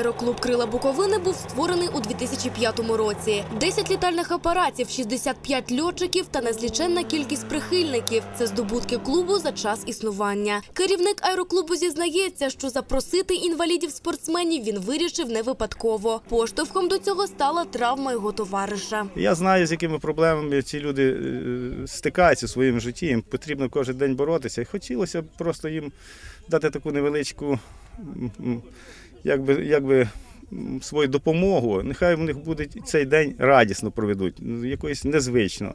Аероклуб Крила Буковини був створений у 2005 році. 10 літальних апаратів, 65 льотчиків та незліченна кількість прихильників. Це здобутки клубу за час існування. Керівник аероклубу зізнається, що запросити інвалідів-спортсменів він вирішив не випадково. Поштовхом до цього стала травма його товариша. Я знаю, з якими проблемами ці люди е, стикаються у своєму житті. Їм потрібно кожен день боротися. І хотілося б просто їм дати таку невеличку, якби, якби свою допомогу. Нехай в них буде цей день радісно проведуть, якоїсь якось незвично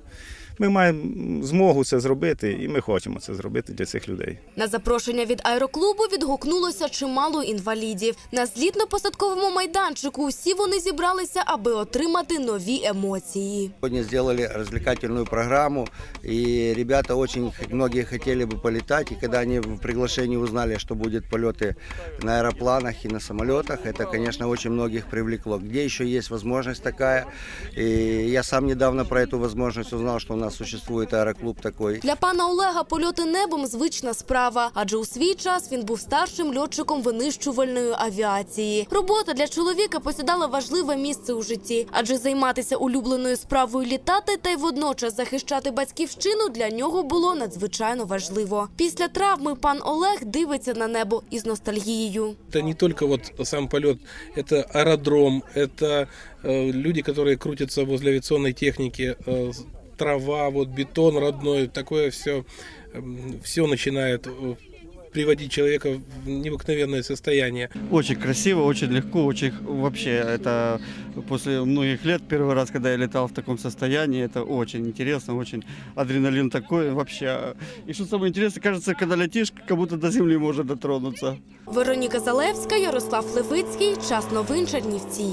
Ми маємо змогу це зробити, і ми хочемо це зробити для цих людей. На запрошення від аероклубу відгукнулося чимало інвалідів. На злітно-посадковому майданчику усі вони зібралися, аби отримати нові емоції. Сегодня сделали развлекательную программу, и ребята очень х- многие хотели бы полетать, и когда они в приглашении узнали, что будет полеты на аэропланах и на самолетах, это, конечно, очень многих привлекло. Где еще есть возможность такая? И я сам недавно про эту возможность узнал, что у нас существует аэроклуб такой. Для пана Олега польоти небом звична справа, адже у свій час він був старшим льотчиком винищувальної авіації. Робота для чоловіка посідала важливе місце у житті, адже займатися улюбленою справою літати та й водночас захищати батьківщину для нього було надзвичайно важливо. Після травми пан Олег дивиться на небо із ностальгією. Это не только вот сам полет, это аэродром, это э, люди, которые крутятся возле авиационной техники, э, с- трава, вот бетон родной, такое все, все начинает э, приводить человека в необыкновенное состояние. Очень красиво, очень легко, очень х- вообще это после многих лет первый раз, когда я летал в таком состоянии, это очень интересно, очень адреналин такой вообще. И что самое интересное, кажется, когда летишь, как будто до земли можно дотронуться. Вероніка Залевська, Ярослав Левицький. Час новин Чернівці.